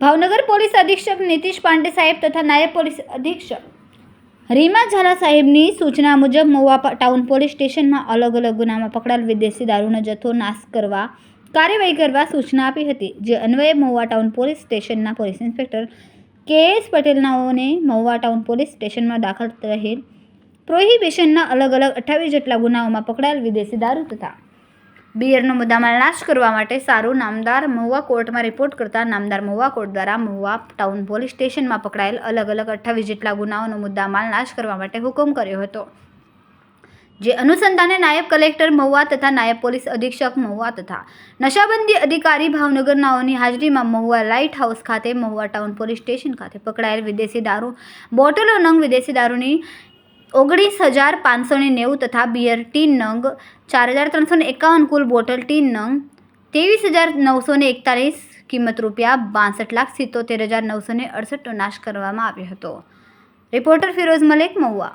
Bhavnagar police અધિક્ષક નીતિશ પાંડે સાહેબ તથા નાયબ પોલીસ અધિક્ષક રીમા ઝાલા સાહેબની સૂચના મુજબ મહુવા ટાઉન પોલીસ સ્ટેશનમાં અલગ અલગ ગુનામાં પકડાયેલ વિદેશી દારૂનો જથ્થો નાશ કરવા કાર્યવાહી કરવા સૂચના આપી હતી. જે અન્વયે મહુવા ટાઉન પોલીસ સ્ટેશનના પોલીસ ઇન્સ્પેક્ટર કે એસ પટેલનાઓને મહુવા ટાઉન પોલીસ સ્ટેશનમાં દાખલ રહેલ પ્રોહિબિશનના અલગ અલગ અઠ્ઠાવીસ જેટલા ગુનાઓમાં પકડાયેલ વિદેશી દારૂ તથા બિયરનો મુદ્દામાલ નાશ કરવા માટે સારું નામદાર મહુવા કોર્ટમાં રિપોર્ટ કરતા નામદાર મહુવા કોર્ટ દ્વારા મહુવા ટાઉન પોલીસ સ્ટેશનમાં પકડાયેલ અલગ અલગ અઠ્ઠાવીસ જેટલા ગુનાઓનો મુદ્દામાલ નાશ કરવા માટે હુકમ કર્યો હતો. જે અનુસંધાને નાયબ કલેક્ટર મહુવા તથા નાયબ પોલીસ અધિક્ષક મહુવા તથા નશાબંધી અધિકારી ભાવનગરનાઓની હાજરીમાં મહુવા લાઇટ હાઉસ ખાતે, મહુવા ટાઉન પોલીસ સ્ટેશન ખાતે પકડાયેલ વિદેશી દારૂ બોટલો નંગ વિદેશી દારૂની ઓગણીસ હજાર પાંચસો ને નેવું તથા બિયર ટીન નંગ, ચાર હજાર ત્રણસો ને એકાવન કુલ બોટલ ટીન નંગ, ત્રેવીસ હજાર નવસો ને એકતાલીસ કિંમત રૂપિયા બાસઠ લાખ સિત્તોતેર હજાર નવસો ને અડસઠનો નાશ કરવામાં આવ્યો હતો. રિપોર્ટર ફિરોઝ મલેક, મહુવા.